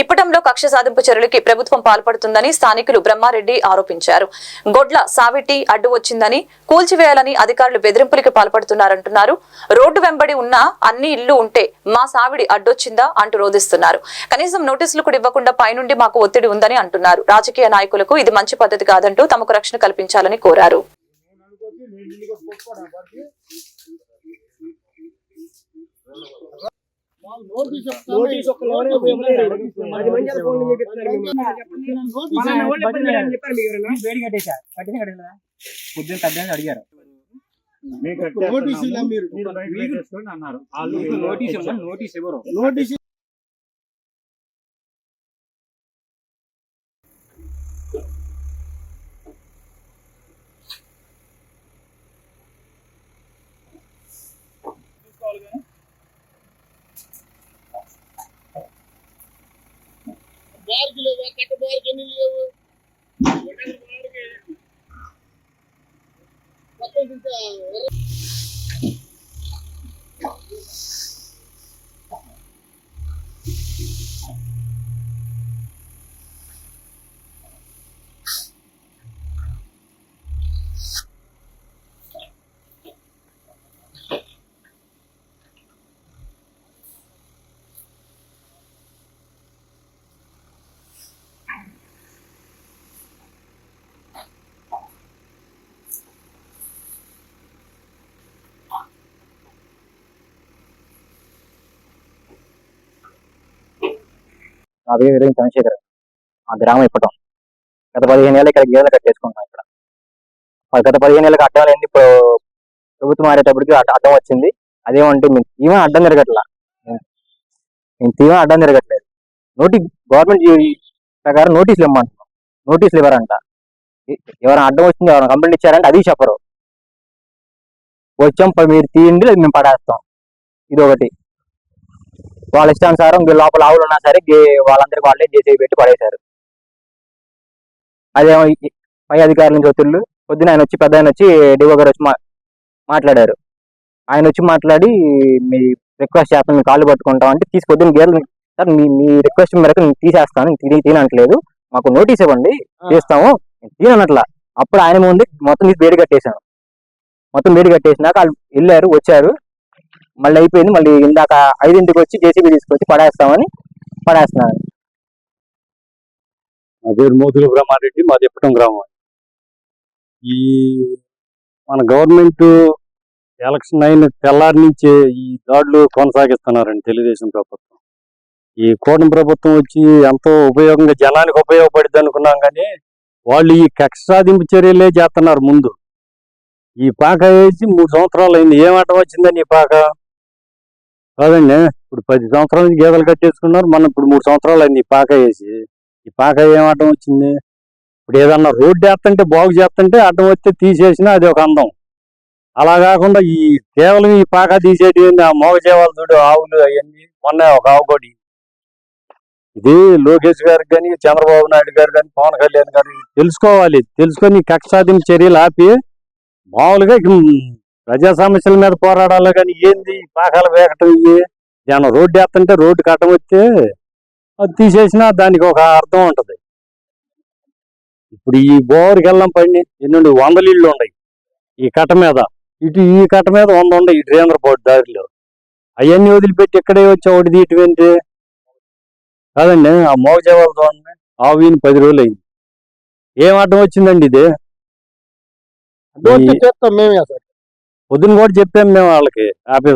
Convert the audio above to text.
ఇప్పటంలో కక్ష సాధింపు చర్యలకి ప్రభుత్వం పాల్పడుతుందని స్థానికులు బ్రహ్మారెడ్డి ఆరోపించారు. గొడ్ల సావిటి అడ్డు వచ్చిందని కూల్చివేయాలని అధికారులు బెదిరింపులకి పాల్పడుతున్నారంటున్నారు. రోడ్డు వెంబడి ఉన్న అన్ని ఇళ్ళు ఉంటే మా సావిడి అడ్డొచ్చిందా అంటూ రోధిస్తున్నారు. కనీసం నోటీసులు కూడా ఇవ్వకుండా పైనుండి మాకు ఒత్తిడి ఉందని అంటున్నారు. రాజకీయ నాయకులకు ఇది మంచి పద్ధతి కాదంటూ తమకు రక్షణ కల్పించాలని కోరారు నోటీస్ ఒక్క లోనే ఇవ్వలేదు. పది మంది వాళ్ళ ఫోన్లు చేపిస్తున్నారు మిమ్మల్ని. మన వాళ్ళు ఎప్పుడు మీరు అని చెప్పారు మీకు ఎవరైనా? వేడి కట్టేసా కట్టిన కట్టేదా పొద్దున్న కట్టని అడిగారు. నోటీస్ నోటీస్ ఇవ్వరు? నోటీస్ బార్కి నా పేరు వీరేంద్ర చంద్రశేఖర్ మా గ్రామం ఇప్పటం గత పదిహేను ఏళ్ళు ఇక్కడ గేదెలు కట్టేసుకుంటాం ఇక్కడ. గత పదిహేను ఏళ్ళకి అడ్డం లేని ఇప్పుడు ప్రభుత్వం మారేటప్పటికి అడ్డం వచ్చింది. అదేమంటే మేము తీవ్ర అడ్డం తిరగట్లా. మేము తీవ్ర అడ్డం తిరగట్లేదు. నోటి గవర్నమెంట్ ప్రకారం నోటీసులు ఇమ్మంటున్నాం. నోటీసులు ఇవ్వరంట. ఎవరైనా అడ్డం వచ్చింది ఎవరైనా కంప్లైంట్ ఇచ్చారంటే అది చెప్పరు. వచ్చాం మీరు తీయండి లేదు మేము పడేస్తాం. ఇది ఒకటి వాళ్ళ ఇష్టానుసారం లోపల ఆవులు ఉన్నా సరే వాళ్ళందరికీ వాళ్ళే జేసీ పెట్టి పడేశారు. అదేమో ఈ- పై అధికారుల నుంచి ఒత్తిళ్ళు పొద్దున ఆయన వచ్చి పెద్ద ఆయన వచ్చి డివో గారు వచ్చి మాట్లాడారు. ఆయన వచ్చి మాట్లాడి మీ రిక్వెస్ట్ చేస్తాను మీ కాళ్ళు పట్టుకుంటాం అంటే తీసి పొద్దున్న గేదెలు సార్ మీ మీ రిక్వెస్ట్ మేరకు నేను తీసేస్తాను తిని తినట్లేదు. మాకు నోటీస్ ఇవ్వండి తీస్తాము. నేను తీనట్లా అప్పుడు ఆయన ముందు మొత్తం తీసి వేడి కట్టేశాను. మొత్తం వేడి కట్టేసినాక వాళ్ళు వెళ్ళారు వచ్చారు. మళ్ళీ అయిపోయింది. మళ్ళీ ఇందాక ఐదింటికి వచ్చి జేసీబీ తీసుకొచ్చి పడేస్తామని పడేస్తున్నాను నా పేరు మోతులు బ్రహ్మారెడ్డి మాది ఇప్పటం గ్రామం. ఈ మన గవర్నమెంట్ ఎలక్షన్ అయిన తెల్లారి నుంచే ఈ దాడులు కొనసాగిస్తున్నారండి తెలుగుదేశం ప్రభుత్వం. ఈ కూటమి ప్రభుత్వం వచ్చి ఎంతో ఉపయోగంగా జనానికి ఉపయోగపడింది అనుకున్నాం కానీ వాళ్ళు ఈ కక్ష సాధింపు చర్యలే చేస్తున్నారు ముందు. ఈ పాక వేసి మూడు సంవత్సరాలు అయింది. ఏం ఆటం వచ్చిందని ఈ పాక? కాదండి. ఇప్పుడు పది సంవత్సరాల నుంచి గేదెలు కట్టేసుకున్నారు మనం ఇప్పుడు మూడు సంవత్సరాలు అయింది ఈ పాక వేసి. ఈ పాక ఏం అడ్డం వచ్చింది? ఇప్పుడు ఏదన్నా రోడ్డు వేస్తుంటే బాగు చేస్తుంటే అడ్డం వస్తే తీసేసినా అది ఒక అందం. అలా కాకుండా ఈ కేవలం ఈ పాక తీసేటి ఆ మోగ చేవాలు చూడు ఆవులు అవన్నీ మొన్న ఒక ఆవు కొడి ఇది లోకేష్ గారికి కానీ చంద్రబాబు నాయుడు గారు కానీ పవన్ కళ్యాణ్ గారు తెలుసుకోవాలి. తెలుసుకొని కక్ష సాధింపు చర్యలు ఆపి మామూలుగా ప్రజా సమస్యల మీద పోరాడాలి కానీ ఏంది? పాకాలు వేకటం ఇవి జనం రోడ్డు వేస్తుంటే రోడ్డు కట్టం వస్తే అది తీసేసినా దానికి ఒక అర్థం ఉంటది. ఇప్పుడు ఈ బోరుకి వెళ్ళం పడిని ఎన్నుండి వందల ఇళ్ళు ఉన్నాయి. ఈ కట్ట మీద. ఇటు ఈ కట్ట మీద వంద ఉన్నాయి ఈ డ్రైనర్ బోర్డు దారిలో. అవన్నీ వదిలిపెట్టి ఇక్కడే వచ్చి ఒకటి తీయటం ఏంటి? కాదండి ఆ మోగజేవాళ్ళు చూడండి ఆ వీని పది రోజులు అయింది ఏం అడ్డం వచ్చిందండి ఇది? చేస్తాం మేమే సార్. పొద్దున్న కూడా చెప్పాము మేము వాళ్ళకి ఆఫీస్